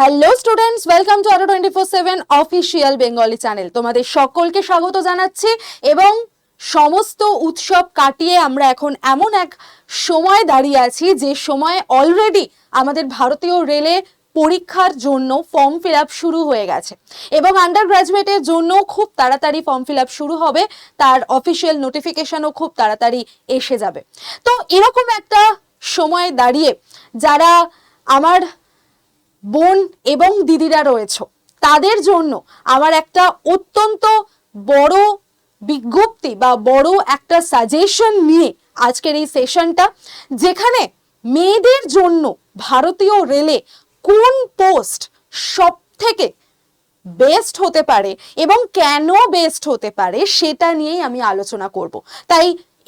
Hello students welcome to আরও twenty four seven official Bengali channel তোমাদের সকলকে স্বাগত জানাচ্ছি এবং সমস্ত উৎসব কাটিয়ে আমরা এখন এমন এক সময় দাঁড়িয়ে আছি যে সময় অলরেডি আমাদের ভারতীয় রেলে পরীক্ষার জন্য ফর্ম ফিল শুরু হয়ে গেছে। এবং আন্ডার গ্রাজুয়েটের জন্য খুব তাড়াতাড়ি ফর্ম ফিল শুরু হবে। তার অফিসিয়াল নোটিফিকেশনও খুব তাড়াতাড়ি এসে যাবে। তো এরকম একটা সময় দাঁড়িয়ে যারা আমার বোন এবং দিদিরা রয়েছে। তাদের জন্য আমার একটা অত্যন্ত বড় বিজ্ঞপ্তি বা বড় একটা সাজেশন নিয়ে আজকের এই সেশনটা যেখানে মেয়েদের জন্য ভারতীয় রেলে কোন পোস্ট সব থেকে বেস্ট হতে পারে এবং কেন বেস্ট হতে পারে সেটা নিয়েই আমি আলোচনা করব। তাই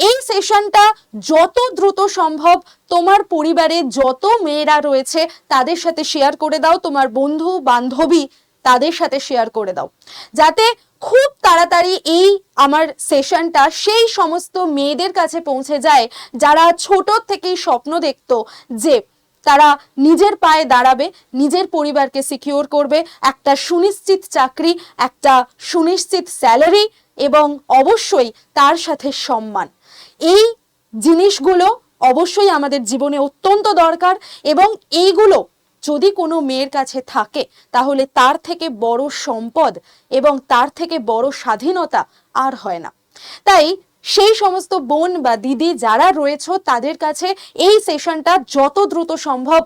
এই সেশনটা যত দ্রুত সম্ভব তোমার পরিবারে যত মেয়েরা রয়েছে তাদের সাথে শেয়ার করে দাও, তোমার বন্ধু, বান্ধবী তাদের সাথে শেয়ার করে দাও। যাতে খুব তাড়াতাড়ি এই আমার সেশনটা সেই সমস্ত মেয়েদের কাছে পৌঁছে যায় যারা ছোট থেকেই স্বপ্ন দেখতো যে তারা নিজের পায়ে দাঁড়াবে, নিজের পরিবারকে সিকিওর করবে, একটা সুনিশ্চিত চাকরি, একটা সুনিশ্চিত স্যালারি এবং অবশ্যই তার সাথে সম্মান। এই জিনিসগুলো অবশ্যই আমাদের জীবনে অত্যন্ত দরকার এবং এইগুলো যদি কোনো মেয়ের কাছে থাকে, তাহলে তার থেকে বড় সম্পদ এবং তার থেকে বড় স্বাধীনতা আর হয় না। তাই সেই সমস্ত বোন বা দিদি যারা রয়েছে, তাদের কাছে এই সেশনটা যত দ্রুত সম্ভব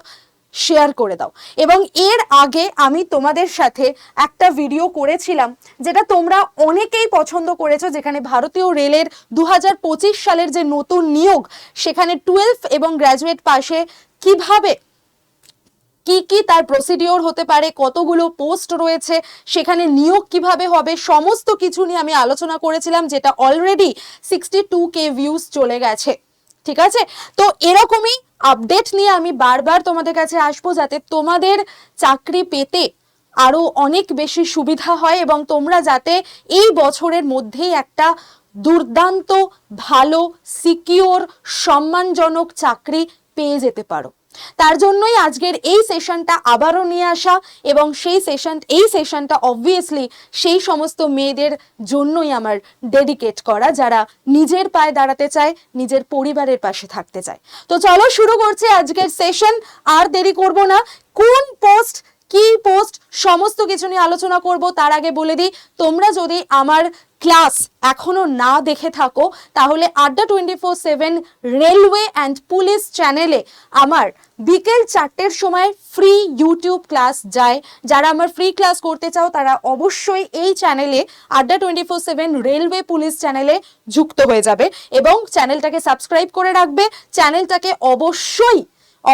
শেয়ার করে দাও। এবং এর আগে আমি তোমাদের সাথে একটা ভিডিও করেছিলাম, যেটা তোমরা অনেকেই পছন্দ করেছ, যেখানে ভারতীয় রেলের দু হাজার পঁচিশ সালের যে নতুন নিয়োগ, সেখানে টুয়েলভ এবং গ্র্যাজুয়েট পাশে কীভাবে, কি কি তার প্রসিডিওর হতে পারে, কতগুলো পোস্ট রয়েছে, সেখানে নিয়োগ কীভাবে হবে, সমস্ত কিছু নিয়ে আমি আলোচনা করেছিলাম, যেটা already sixty two K views চলে গেছে। ঠিক আছে? তো এরকমই আপডেট নিয়ে আমি বারবার তোমাদের কাছে আসব যাতে তোমাদের চাকরি পেতে আরও অনেক বেশি সুবিধা হয় এবং তোমরা যাতে এই বছরের মধ্যেই একটা দুর্দান্ত, ভালো সিকিওর সম্মানজনক চাকরি পেয়ে যেতে পারো। তার জন্যই আজকের এই সেশনটা আবারও নিয়ে আসা এবং সেই সেশন এই সেশনটা অবভিয়াসলি সেই সমস্ত মেয়েদের জন্যই আমার ডেডিকেট করা, যারা নিজের পায়ে দাঁড়াতে চায়, নিজের পরিবারের পাশে থাকতে চায়। তো চলো শুরু করছি আজকের সেশন আর দেরি করব না। কোন পোস্ট কি পোস্ট সমস্ত কিছু নিয়ে আলোচনা করব, তার আগে বলে দিই, তোমরা যদি আমার ক্লাস এখনও না দেখে থাকো, তাহলে Adda twenty four seven railway and police চ্যানেলে আমার বিকেল চারটের সময় ফ্রি ইউটিউব ক্লাস যায়। যারা আমার ফ্রি ক্লাস করতে চাও, তারা অবশ্যই এই চ্যানেলে Adda twenty four seven railway police চ্যানেলে যুক্ত হয়ে যাবে এবং চ্যানেলটাকে সাবস্ক্রাইব করে রাখবে। চ্যানেলটাকে অবশ্যই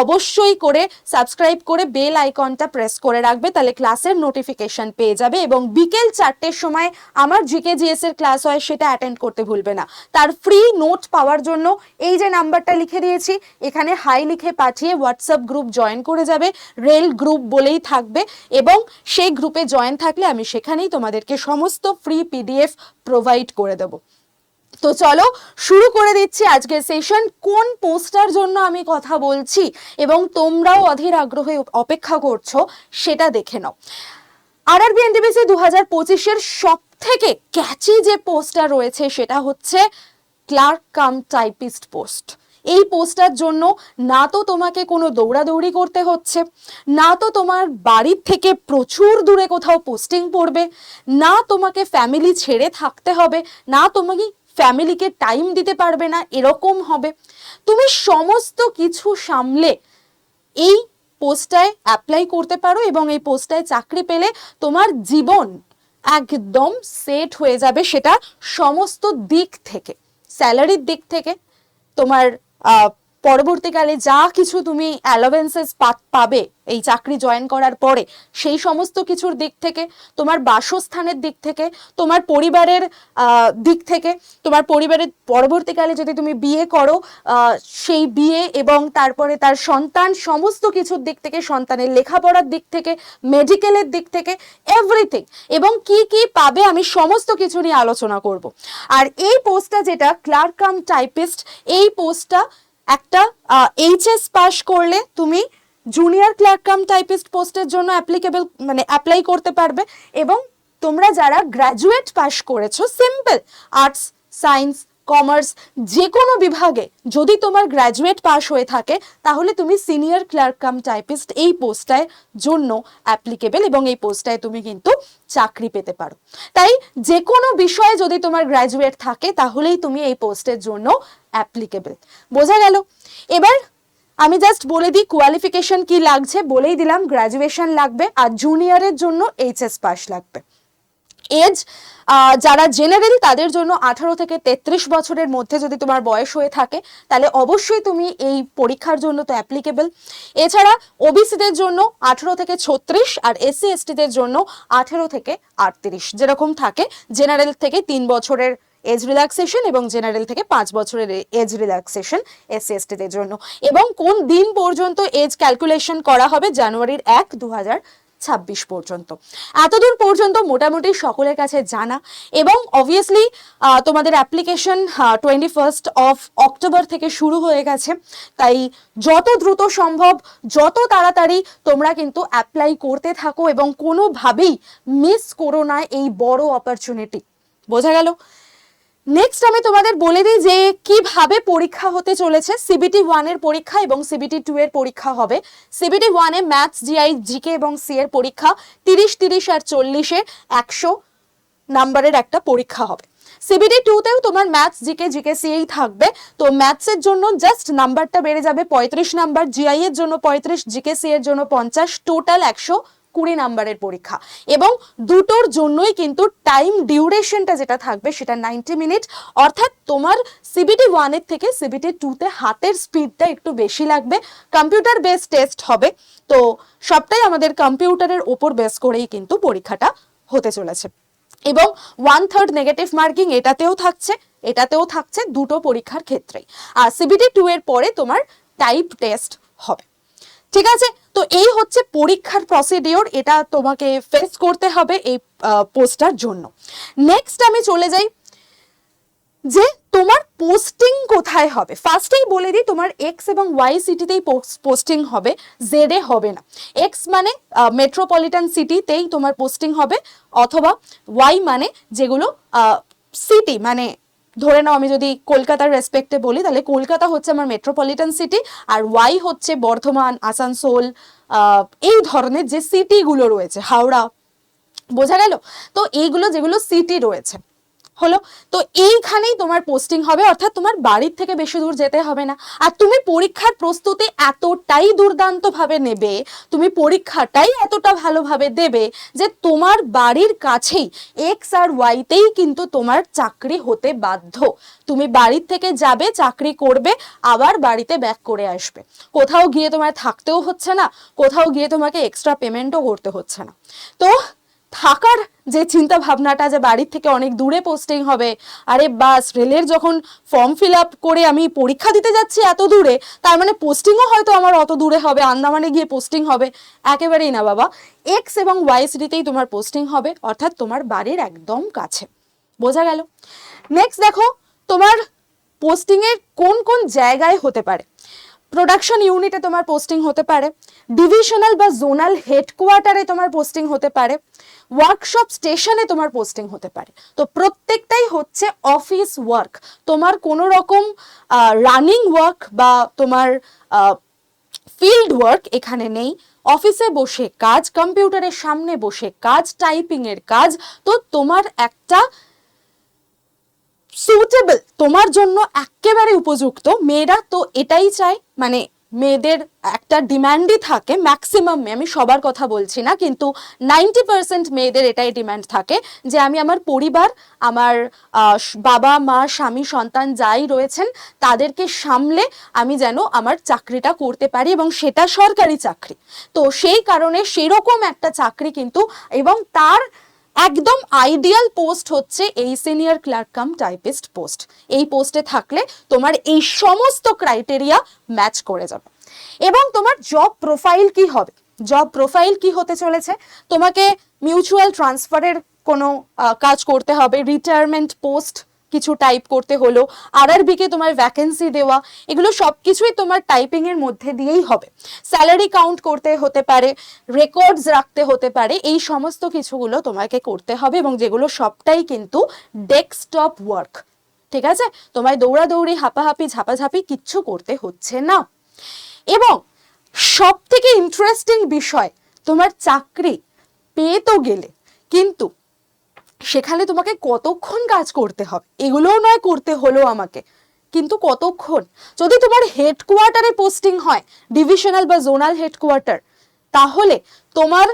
অবশ্যই করে সাবস্ক্রাইব করে বেল আইকনটা প্রেস করে রাখবে, তাহলে ক্লাসের নোটিফিকেশন পেয়ে যাবে এবং বিকেল চারটের সময় আমার জিকে জিএস এর ক্লাস হয়, সেটা অ্যাটেন্ড করতে ভুলবে না। তার ফ্রি নোট পাওয়ার জন্য এই যে নাম্বারটা লিখে দিয়েছি, এখানে হাই লিখে পাঠিয়ে হোয়াটসঅ্যাপ গ্রুপ জয়েন করে যাবে রেল গ্রুপ বলেই থাকবে এবং সেই গ্রুপে জয়েন থাকলে আমি সেখানেই তোমাদেরকে সমস্ত ফ্রি পিডিএফ প্রোভাইড করে দেবো। তো চলো শুরু করে দিচ্ছি আজকের সেশন কোন পোস্টার জন্য আমি কথা বলছি এবং তোমরাও অধীর আগ্রহে অপেক্ষা করছ সেটা দেখে নাও। আর আর দু হাজার পঁচিশের সব থেকে ক্যাচি যে পোস্টার রয়েছে সেটা হচ্ছে ক্লার্ক কাম টাইপিস্ট পোস্ট এই পোস্টার জন্য না তো তোমাকে কোনো দৌড়াদৌড়ি করতে হচ্ছে, না তো তোমার বাড়ির থেকে প্রচুর দূরে কোথাও পোস্টিং পড়বে, না তোমাকে ফ্যামিলি ছেড়ে থাকতে হবে, না তোমাকে ফ্যামিলিকে টাইম দিতে পারবে না, এরকম হবে। তুমি সমস্ত কিছু সামলে এই পোস্টায় অ্যাপ্লাই করতে পারো এবং এই পোস্টায় চাকরি পেলে তোমার জীবন একদম সেট হয়ে যাবে সেটা সমস্ত দিক থেকে স্যালারির দিক থেকে। তোমার পরবর্তীকালে যা কিছু তুমি অ্যালোভেন্সেস পাবে, এই চাকরি জয়েন করার পরে, সেই সমস্ত কিছুর দিক থেকে, তোমার বাসস্থানের দিক থেকে, তোমার পরিবারের দিক থেকে, তোমার পরিবারের পরবর্তীকালে যদি তুমি বিয়ে করো সেই বিয়ে এবং তারপরে তার সন্তান, সমস্ত কিছুর দিক থেকে, সন্তানের লেখাপড়ার দিক থেকে মেডিকেলের দিক থেকে এভরিথিং এবং কি কি পাবে আমি সমস্ত কিছু নিয়ে আলোচনা করব। আর এই পোস্টটা যেটা ক্লার্ক কাম টাইপিস্ট এই পোস্টটা একটা এইচএস পাস করলে তুমি জুনিয়র ক্লার্ক কাম টাইপিস্ট পোস্টের জন্য অ্যাপ্লিকেবল মানে অ্যাপ্লাই করতে পারবে এবং তোমরা যারা গ্র্যাজুয়েট পাস করেছ সিম্পল আর্টস সায়েন্স কমার্স যে কোনো বিভাগে যদি তোমার গ্র্যাজুয়েট পাশ হয়ে থাকে, তাহলে তুমি সিনিয়র ক্লার্ক কাম টাইপিস্ট এই পোস্টটায় জন্য অ্যাপ্লিকেবল এবং এই পোস্টটায় তুমি কিন্তু চাকরি পেতে পারো। তাই যে কোনো বিষয়ে যদি তোমার গ্র্যাজুয়েট থাকে, তাহলেই তুমি এই পোস্টের জন্য অ্যাপ্লিকেবল বোঝা গেল? এবার আমি জাস্ট বলে দিই কোয়ালিফিকেশন কি লাগছে, বলেই দিলাম গ্র্যাজুয়েশন লাগবে আর জুনিয়রের জন্য এইচএস পাস লাগবে। এজ যারা জেনারেল তাদের জন্য আঠারো থেকে তেত্রিশ বছরের মধ্যে যদি তোমার বয়স হয়ে থাকে, তাহলে অবশ্যই তুমি এই পরীক্ষার জন্য তো অ্যাপ্লিকেবল এছাড়া ওবিসিদের জন্য আঠারো থেকে ছত্রিশ আর এসসি এসটিদের জন্য আঠেরো থেকে আটত্রিশ যেরকম থাকে। জেনারেল থেকে তিন বছরের এজ রিল্যাক্সেশন এবং জেনারেল থেকে পাঁচ বছরের এজ রিল্যাক্সেশন এসসি এসটিদের জন্য। এবং কোন দিন পর্যন্ত এজ ক্যালকুলেশন করা হবে? জানুয়ারির এক দু ছাব্বিশ পর্যন্ত। এতদূর পর্যন্ত মোটামুটি সকলের কাছে জানা এবং অবভিয়াসলি তোমাদের application twenty first of October থেকে শুরু হয়ে গেছে। তাই যত দ্রুত সম্ভব, যত তাড়াতাড়ি তোমরা কিন্তু অ্যাপ্লাই করতে থাকো এবং কোনোভাবেই মিস করো না এই বড় অপরচুনিটি বোঝা গেল? নেক্সট আমি তোমাদের বলে দিই যে কীভাবে পরীক্ষা হতে চলেছে। সিবিটি ওয়ানের পরীক্ষা এবং সিবিটি টু এর পরীক্ষা হবে। সিবিটি ওয়ানে ম্যাথস জিআই জিকে এবং সি এর পরীক্ষা তিরিশ তিরিশ আর চল্লিশে একশো নাম্বারের একটা পরীক্ষা হবে। সিবিডি টুতেও তোমার ম্যাথস জিকে জিকে সিএই থাকবে। তো ম্যাথসের জন্য জাস্ট নাম্বারটা বেড়ে যাবে পঁয়ত্রিশ নাম্বার জিআই এর জন্য পঁয়ত্রিশ জিকে সি এর জন্য পঞ্চাশ টোটাল একশো কুড়ি নাম্বারের পরীক্ষা। এবং দুটোর জন্যই কিন্তু টাইম ডিউরেশনটা যেটা থাকবে সেটা নাইনটি মিনিট অর্থাৎ তোমার সিবিটি ওয়ানের থেকে সিবিটি টুতে হাতের স্পিডটা একটু বেশি লাগবে। কম্পিউটার বেস টেস্ট হবে। তো সবটাই আমাদের কম্পিউটারের ওপর বেস করেই কিন্তু পরীক্ষাটা হতে চলেছে। এবং ওয়ান থার্ড নেগেটিভ মার্কিং এটাতেও থাকছে। এটাতেও থাকছে দুটো পরীক্ষার ক্ষেত্রেই। আর সিবিটি টু এর পরে তোমার টাইপ টেস্ট হবে। ঠিক আছে? তো এই হচ্ছে পরীক্ষার প্রসিডিওর এটা তোমাকে ফেস করতে হবে এই পোস্টার জন্য। নেক্সট আমি চলে যাই যে তোমার পোস্টিং কোথায় হবে? ফার্স্টেই বলে দিই, তোমার এক্স এবং ওয়াই সিটিতেই পোস্টিং হবে জেডে হবে না। এক্স মানে মেট্রোপলিটন সিটিতেই তোমার পোস্টিং হবে, অথবা ওয়াই মানে যেগুলো সিটি মানে ধরে নাও, আমি যদি কলকাতার রেসপেক্টে বলি, তাহলে কলকাতা হচ্ছে আমার মেট্রোপলিটন সিটি আর ওয়াই হচ্ছে বর্ধমান, আসানসোল এই ধরনের যে সিটিগুলো রয়েছে, হাওড়া, বোঝা গেল? তো এইগুলো যেগুলো সিটি রয়েছে হলো। তো এইখানেই তোমার পোস্টিং হবে, অর্থাৎ তোমার বাড়ির থেকে বেশি দূর যেতে হবে না। আর তুমি পরীক্ষার প্রস্তুতি এতটাই দুর্দান্ত ভাবে নেবে, তুমি পরীক্ষাটাই এতটা ভালোভাবে দেবে যে তোমার বাড়ির কাছেই এক্স আর ওয়াইতেই কিন্তু তোমার চাকরি হতে বাধ্য। তুমি বাড়ির থেকে যাবে, চাকরি করবে, আবার বাড়িতে ব্যাক করে আসবে। কোথাও গিয়ে তোমার থাকতেও হচ্ছে না, কোথাও গিয়ে তোমাকে এক্সট্রা পেমেন্টও করতে হচ্ছে না। তো থাকার যে চিন্তা ভাবনাটা যে বাড়ির থেকে অনেক দূরে পোস্টিং হবে, আরে বাস রেলের যখন ফর্ম ফিল আপ করে আমি পরীক্ষা দিতে যাচ্ছি এত দূরে, তার মানে পোস্টিংও হয়তো আমার অত দূরে হবে, আন্দামানে গিয়ে পোস্টিং হবে, একেবারেই না বাবা। এক্স এবং ওয়াই সিটিতেই তোমার পোস্টিং হবে, অর্থাৎ তোমার বাড়ির একদম কাছে। বোঝা গেল? নেক্সট দেখো, তোমার পোস্টিংয়ের কোন কোন জায়গায় হতে পারে? প্রোডাকশন ইউনিটে তোমার পোস্টিং হতে পারে ডিভিশনাল বা জোনাল হেডকোয়ার্টারে তোমার পোস্টিং হতে পারে ওয়ার্কশপ স্টেশনে তোমার পোস্টিং হতে পারে। তো প্রত্যেকটাই হচ্ছে অফিস ওয়ার্ক তোমার কোনো রকম রানিং ওয়ার্ক বা তোমার ফিল্ড ওয়ার্ক এখানে নেই। অফিসে বসে কাজ কম্পিউটারের সামনে বসে কাজ টাইপিং এর কাজ, তো তোমার একটা সুটেবল তোমার জন্য একেবারে উপযুক্ত। মেয়েরা তো এটাই চায় মানে মেয়েদের একটা ডিমান্ডই থাকে ম্যাক্সিমাম আমি সবার কথা বলছি না, কিন্তু নাইনটি পার্সেন্ট মেয়েদের এটাই ডিম্যান্ড থাকে যে আমি আমার পরিবার, আমার বাবা, মা, স্বামী, সন্তান যাই রয়েছেন, তাদেরকে সামলে আমি যেন আমার চাকরিটা করতে পারি এবং সেটা সরকারি চাকরি। তো সেই কারণে সেরকম একটা চাকরি কিন্তু, এবং তার একদম আইডিয়াল পোস্ট হচ্ছে এই senior clerk cum typist post এই পোস্টে থাকলে তোমার এই সমস্ত ক্রাইটেরিয়া ম্যাচ করে যাবে। এবং তোমার জব প্রোফাইল কি হবে? জব প্রোফাইল কি হতে চলেছে? তোমাকে মিউচুয়াল ট্রান্সফারের কোনো কাজ করতে হবে রিটায়ারমেন্ট পোস্ট কিছু টাইপ করতে হলো আরআরবি কে তোমার ভ্যাকেন্সি দেওয়া, এগুলো সব কিছুই তোমার টাইপিং এর মধ্যে দিয়েই হবে। স্যালারি কাউন্ট করতে হতে পারে রেকর্ডস রাখতে হতে পারে, এই সমস্ত কিছুগুলো তোমাকে করতে হবে এবং যেগুলো সবটাই কিন্তু ডেস্কটপ ওয়ার্ক ঠিক আছে? তোমায় দৌড়াদৌড়ি, হাঁপাহাপি, ঝাপাঝাপি কিচ্ছু করতে হচ্ছে না। এবং সব থেকে ইন্টারেস্টিং বিষয়, তোমার চাকরি পেয়ে তো গেলে, কিন্তু সেখানে তোমাকে কতক্ষণ কাজ করতে হবে? এগুলোও নয় করতে হলো আমাকে। কিন্তু কতক্ষণ? যদি তোমার হেডকোয়ার্টারে পোস্টিং হয় ডিভিশনাল বা জোনাল হেডকোয়ার্টার তাহলে তোমার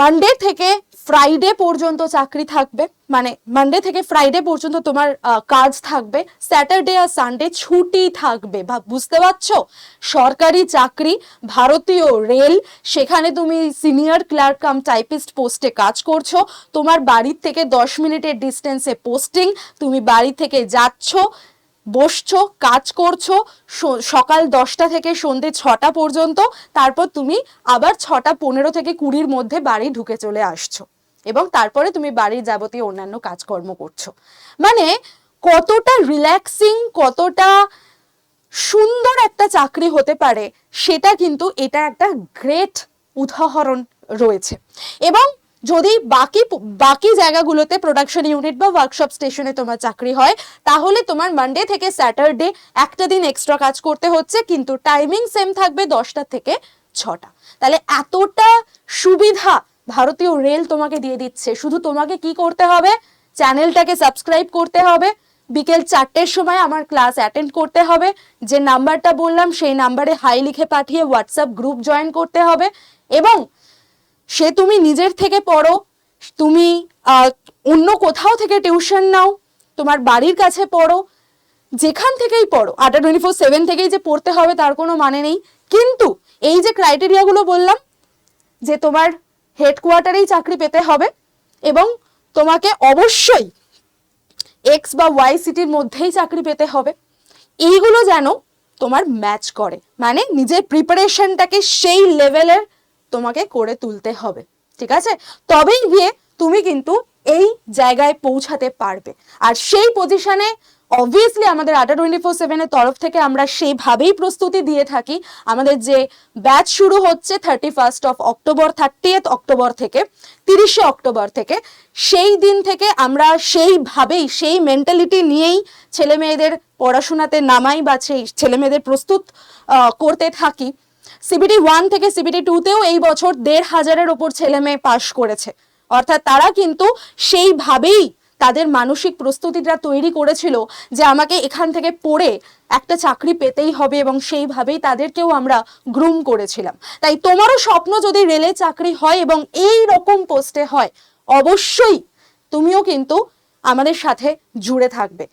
মানডে থেকে ফ্রাইডে পর্যন্ত চাকরি থাকবে। মানে মানডে থেকে ফ্রাইডে পর্যন্ত তোমার কাজ থাকবে। স্যাটারডে আর সানডে ছুটি থাকবে। বা বুঝতে পারছ? সরকারি চাকরি, ভারতীয় রেল, সেখানে তুমি সিনিয়র ক্লার্ক কাম টাইপিস্ট পোস্টে কাজ করছ। তোমার বাড়ির থেকে দশ মিনিটের ডিস্টেন্সে পোস্টিং তুমি বাড়ি থেকে যাচ্ছ। বসছো, কাজ করছ সকাল দশটা থেকে সন্ধে ছটা পর্যন্ত, তারপর তুমি আবার ছটা পনেরো থেকে কুড়ির মধ্যে বাড়ি ঢুকে চলে আসছো এবং তারপরে তুমি বাড়ির যাবতীয় অন্যান্য কাজকর্ম করছ। মানে কতটা রিল্যাক্সিং কতটা সুন্দর একটা চাকরি হতে পারে, সেটা কিন্তু এটা একটা গ্রেট উদাহরণ রয়েছে। এবং যদি বাকি বাকি জায়গাগুলোতে প্রোডাকশন ইউনিট বা ওয়ার্কশপ স্টেশনে তোমার চাকরি হয়, তাহলে তোমার মানডে থেকে স্যাটারডে একটা দিন এক্সট্রা কাজ করতে হচ্ছে, কিন্তু টাইমিং সেম থাকবে দশটা থেকে ছটা। তাহলে এতটা সুবিধা ভারতীয় রেল তোমাকে দিয়ে দিচ্ছে। শুধু তোমাকে কি করতে হবে? চ্যানেলটাকে সাবস্ক্রাইব করতে হবে। বিকেল চারটের সময় আমার ক্লাস অ্যাটেন্ড করতে হবে। যে নাম্বারটা বললাম, সেই নাম্বারে হাই লিখে পাঠিয়ে হোয়াটসঅ্যাপ গ্রুপ জয়েন করতে হবে। এবং সে তুমি নিজের থেকে পড়ো, তুমি অন্য কোথাও থেকে টিউশন নাও, তোমার বাড়ির কাছে পড়ো, যেখান থেকেই পড়ো, আটা টোয়েন্টি ফোর সেভেন থেকেই যে পড়তে হবে তার কোনো মানে নেই। কিন্তু এই যে ক্রাইটেরিয়াগুলো বললাম, যে তোমার হেডকোয়ার্টারেই চাকরি পেতে হবে এবং তোমাকে অবশ্যই এক্স বা ওয়াই সিটির মধ্যেই চাকরি পেতে হবে, এইগুলো যেন তোমার ম্যাচ করে। মানে নিজের প্রিপারেশনটাকে সেই লেভেলের তোমাকে করে তুলতে হবে, ঠিক আছে? তবেই গিয়ে তুমি কিন্তু এই জায়গায় পৌঁছাতে পারবে। আর সেই পজিশনে অবভিয়াসলি আমাদের আটা টোয়েন্টি ফোর সেভেনের তরফ থেকে আমরা সেইভাবেই প্রস্তুতি দিয়ে থাকি। আমাদের যে ব্যাচ শুরু হচ্ছে thirty first of October thirtieth October থেকে, তিরিশে অক্টোবর থেকে, সেই দিন থেকে আমরা সেইভাবেই, সেই মেন্টালিটি নিয়েই ছেলে মেয়েদের পড়াশোনাতে নামাই বা সেই ছেলে মেয়েদের প্রস্তুত করতে থাকি। সিবিটি ওয়ান থেকে সিবিটি টুতেও এই বছর দেড় হাজারের ওপর ছেলে মেয়ে পাশ করেছে। অর্থাৎ তারা কিন্তু সেইভাবেই তাদের মানসিক প্রস্তুতিটা তৈরি করেছিল যে আমাকে এখান থেকে পড়ে একটা চাকরি পেতেই হবে এবং সেইভাবেই তাদেরকেও আমরা গ্রুম করেছিলাম। তাই তোমারও স্বপ্ন যদি রেলে চাকরি হয় এবং এই রকম পোস্টে হয়, অবশ্যই তুমিও কিন্তু আমাদের সাথে জুড়ে থাকবে।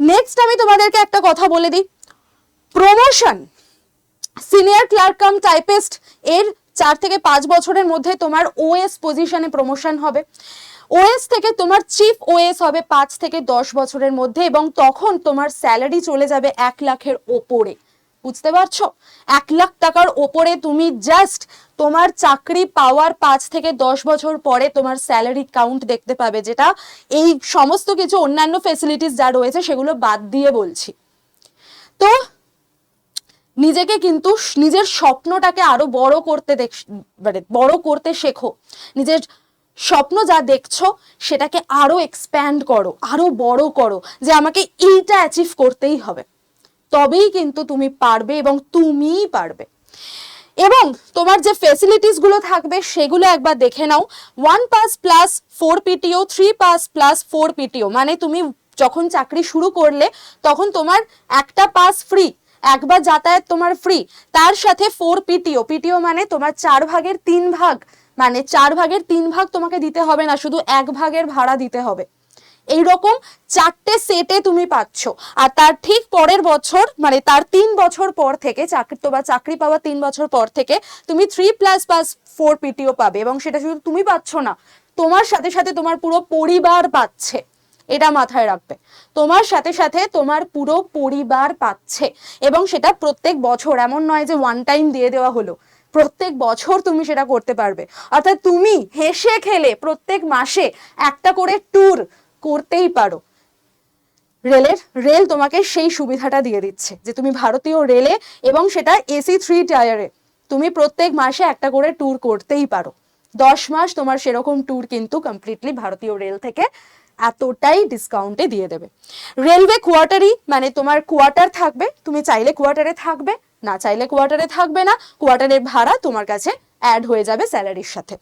নেক্সট আমি তোমাদেরকে একটা কথা বলে দিই। Promotion senior clerk cum typist এর চার থেকে পাঁচ বছরের মধ্যে তোমার ওএস পজিশনে প্রমোশন হবে। ওএস থেকে তোমার চিফ ওএস হবে পাঁচ থেকে দশ বছরের মধ্যে এবং তখন তোমার স্যালারি চলে যাবে এক লাখের ওপরে। বুঝতে পারছ? এক লাখ টাকার ওপরে তুমি জাস্ট তোমার চাকরি পাওয়ার পাঁচ থেকে দশ বছর পরে তোমার স্যালারি কাউন্ট দেখতে পাবে, যেটা এই সমস্ত কিছু অন্যান্য ফেসিলিটিস যা রয়েছে সেগুলো বাদ দিয়ে বলছি। তো নিজেকে কিন্তু নিজের স্বপ্নটাকে আরও বড় করতে দেখ মানে বড় করতে শেখো। নিজের স্বপ্ন যা দেখছ, সেটাকে আরও এক্সপ্যান্ড করো, আরও বড় করো, যে আমাকে এইটা অ্যাচিভ করতেই হবে। তবেই কিন্তু তুমি পারবে এবং তুমিই পারবে। এবং তোমার যে ফেসিলিটিসগুলো থাকবে, সেগুলো একবার দেখে নাও। One pass plus four PTO three pass plus four PTO মানে তুমি যখন চাকরি শুরু করলে, তখন তোমার একটা পাস ফ্রি একবার যাতায়াত তোমার ফ্রি তার সাথে ফোর পিটিও পিটিও মানে তোমার চার ভাগের তিন ভাগ মানে চার ভাগের তিন ভাগ তোমাকে দিতে হবে না, শুধু এক ভাগের ভাড়া দিতে হবে। এইরকম চারটে সেটে তুমি পাচ্ছ, আর তার ঠিক পরের বছর মানে তার তিন বছর পর থেকে চাকরি, তোমার চাকরি পাওয়া তিন বছর পর থেকে তুমি three plus plus four PTO পাবে, এবং সেটা শুধু তুমি পাচ্ছ না, তোমার সাথে সাথে তোমার পুরো পরিবার পাচ্ছে। এটা মাথায় রাখবে। তোমার সাথে সাথে তোমার পুরো পরিবার পাচ্ছে এবং সেটা প্রত্যেক বছর, এমন নয় যে ওয়ান টাইম দিয়ে দেওয়া হলো। প্রত্যেক বছর তুমি সেটা করতে পারবে। অর্থাৎ তুমি হেসে খেলে প্রত্যেক মাসে একটা করে ট্যুর করতেই পারো। রেলের, রেল তোমাকে সেই সুবিধাটা দিয়ে দিচ্ছে যে তুমি ভারতীয় রেলে এবং সেটা এসি থ্রি টায়ারে তুমি প্রত্যেক মাসে একটা করে ট্যুর করতেই পারো। দশ মাস তোমার সেরকম ট্যুর কিন্তু কমপ্লিটলি ভারতীয় রেল থেকে এতটাই ডিসকাউন্টে দিয়ে দেবে। রেলওয়ে কোয়ার্টারই মানে তোমার কোয়ার্টার থাকবে, তুমি চাইলে কোয়ার্টারে থাকবে, না চাইলে কোয়ার্টারে থাকবে না কোয়ার্টারের ভাড়া তোমার কাছে অ্যাড হয়ে যাবে স্যালারির সাথে।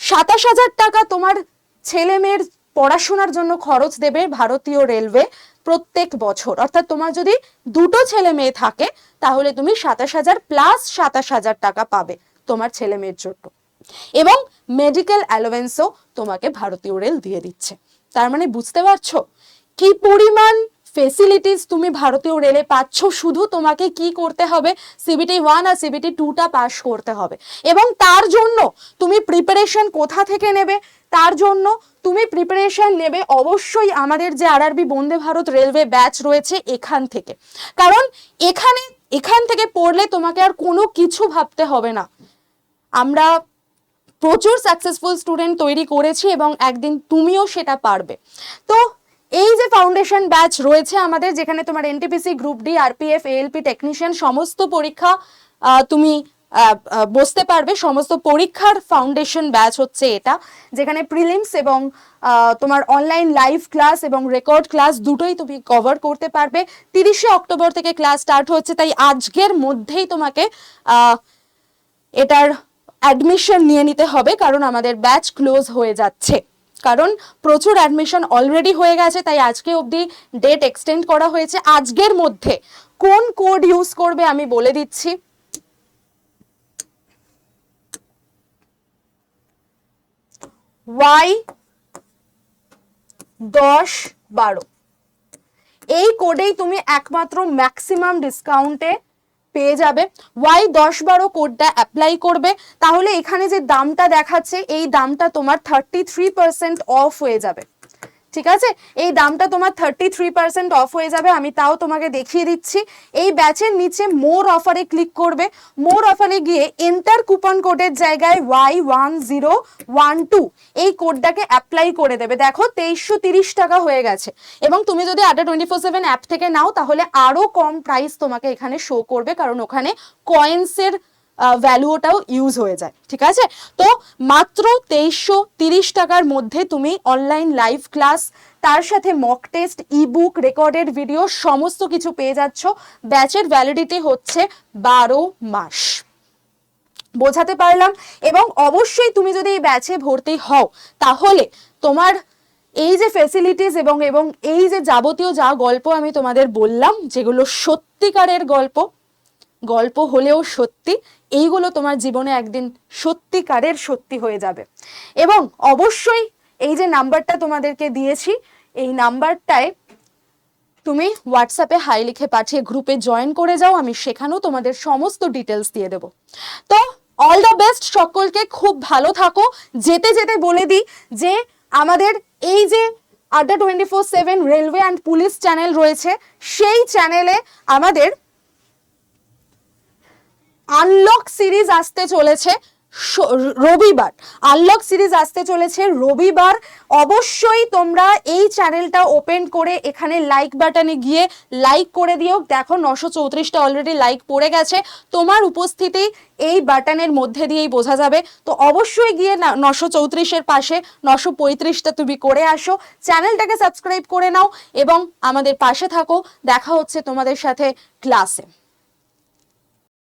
সাতাশ হাজার টাকা তোমার ছেলে মেয়ের পড়াশোনার জন্য খরচ দেবে ভারতীয় রেলওয়ে প্রত্যেক বছর। অর্থাৎ তোমার যদি দুটো ছেলে মেয়ে থাকে, তাহলে তুমি সাতাশ হাজার প্লাস সাতাশ হাজার টাকা পাবে তোমার ছেলে মেয়ের জন্য। এবং মেডিকেল অ্যালোভেন্সও তোমাকে ভারতীয় রেল দিয়ে দিচ্ছে। তার মানে বুঝতে পারছ? কি পরিমাণ ফেসিলিটিস তুমি ভারতীয় রেলে পাচ্ছ? শুধু তোমাকে কি করতে হবে? সিবিটি ওয়ান আর সিবিটি টুটা পাস করতে হবে। এবং তার জন্য তুমি প্রিপারেশন কোথা থেকে নেবে? তার জন্য তুমি প্রিপারেশন নেবে অবশ্যই আমাদের যে আর RRB Vande Bharat railway batch রয়েছে এখান থেকে। কারণ এখানে, এখান থেকে পড়লে তোমাকে আর কোনো কিছু ভাবতে হবে না। আমরা প্রচুর সাকসেসফুল স্টুডেন্ট তৈরি করেছি এবং একদিন তুমিও সেটা পারবে। তো এই যে ফাউন্ডেশন ব্যাচ রয়েছে আমাদের, যেখানে তোমার NTPC group D RPF ALP technician সমস্ত পরীক্ষা তুমি বসতে পারবে। সমস্ত পরীক্ষার ফাউন্ডেশন ব্যাচ হচ্ছে এটা, যেখানে প্রিলিমস এবং তোমার অনলাইন লাইভ ক্লাস এবং রেকর্ড ক্লাস দুটোই তুমি কভার করতে পারবে। তিরিশে অক্টোবর থেকে ক্লাস স্টার্ট হচ্ছে, তাই আজকের মধ্যেই তোমাকে এটার অ্যাডমিশন নিয়ে নিতে হবে, কারণ আমাদের ব্যাচ ক্লোজ হয়ে যাচ্ছে। কারণ প্রচুর অ্যাডমিশন অলরেডি হয়ে গেছে, তাই আজকে অবধি ডেট এক্সটেন্ড করা হয়েছে। আজকের মধ্যে কোন কোড ইউজ করবে আমি বলে দিচ্ছি। ওয়াই দশ বারো। এই কোডেই তুমি একমাত্র ম্যাক্সিমাম ডিসকাউন্টে পেয়ে যাবে। ওয়াই দশ বারো কোডটা অ্যাপ্লাই করবে? তাহলে এখানে যে দামটা দেখাচ্ছে, এই দামটা তোমার থার্টি থ্রি পার্সেন্ট অফ হয়ে যাবে। ঠিক আছে? এই দামটা তোমার থার্টি থ্রি পার্সেন্ট অফ হয়ে যাবে, আমি তাও তোমাকে দেখিয়ে দিচ্ছি। এই ব্যাচের নিচে মোর অফারে ক্লিক করবে। মোর অফারে গিয়ে এন্টার কুপন কোডের জায়গায় Y one zero one two এই কোডটাকে অ্যাপ্লাই করে দেবে। দেখো, তেইশশো তিরিশ টাকা হয়ে গেছে। এবং তুমি যদি আটা টোয়েন্টি ফোর সেভেন অ্যাপ থেকে নাও, তাহলে আরও কম প্রাইস তোমাকে এখানে শো করবে, কারণ ওখানে কয়েন্সের ভ্যালুটাও ইউজ হয়ে যায়, ঠিক আছে? তো মাত্র তেইশশো তিরিশ টাকার মধ্যে তুমি অনলাইন লাইভ ক্লাস তার সাথে mock test ebook recorded video সমস্ত কিছু পেয়ে যাচ্ছ। ব্যাচের ভ্যালিডিটি হচ্ছে বারো মাস। বোঝাতে পারলাম? এবং অবশ্যই তুমি যদি এই ব্যাচে ভর্তি হও, তাহলে তোমার এই যে ফেসিলিটিস এবং এবং এই যে যাবতীয় যা গল্প আমি তোমাদের বললাম, যেগুলো সত্যিকারের গল্প গল্প হলেও সত্যি এইগুলো তোমার জীবনে একদিন সত্যিকারের সত্যি হয়ে যাবে। এবং অবশ্যই এই যে নাম্বারটা তোমাদেরকে দিয়েছি, এই নাম্বারটায় তুমি হোয়াটসঅ্যাপে হাই লিখে পাঠিয়ে গ্রুপে জয়েন করে যাও, আমি সেখানেও তোমাদের সমস্ত ডিটেলস দিয়ে দেবো। তো অল দ্য বেস্ট সকলকে, খুব ভালো থাকো। যেতে যেতে বলে দিই যে আমাদের এই যে Adda twenty four seven railway and police channel রয়েছে, সেই চ্যানেলে আমাদের আনলক সিরিজ আসতে চলেছে রবিবার। আনলক সিরিজ আসতে চলেছে রবিবার। অবশ্যই তোমরা এই চ্যানেলটা ওপেন করে এখানে লাইক বাটনে গিয়ে লাইক করে দিও। দেখো, নশো চৌত্রিশটা অলরেডি লাইক পড়ে গেছে। তোমার উপস্থিতি এই বাটনের মধ্যে দিয়েই বোঝা যাবে। তো অবশ্যই গিয়ে নশো চৌত্রিশের পাশে, নশো পঁয়ত্রিশটা তুমি করে আসো। চ্যানেলটাকে সাবস্ক্রাইব করে নাও এবং আমাদের পাশে থাকো। দেখা হচ্ছে তোমাদের সাথে ক্লাসে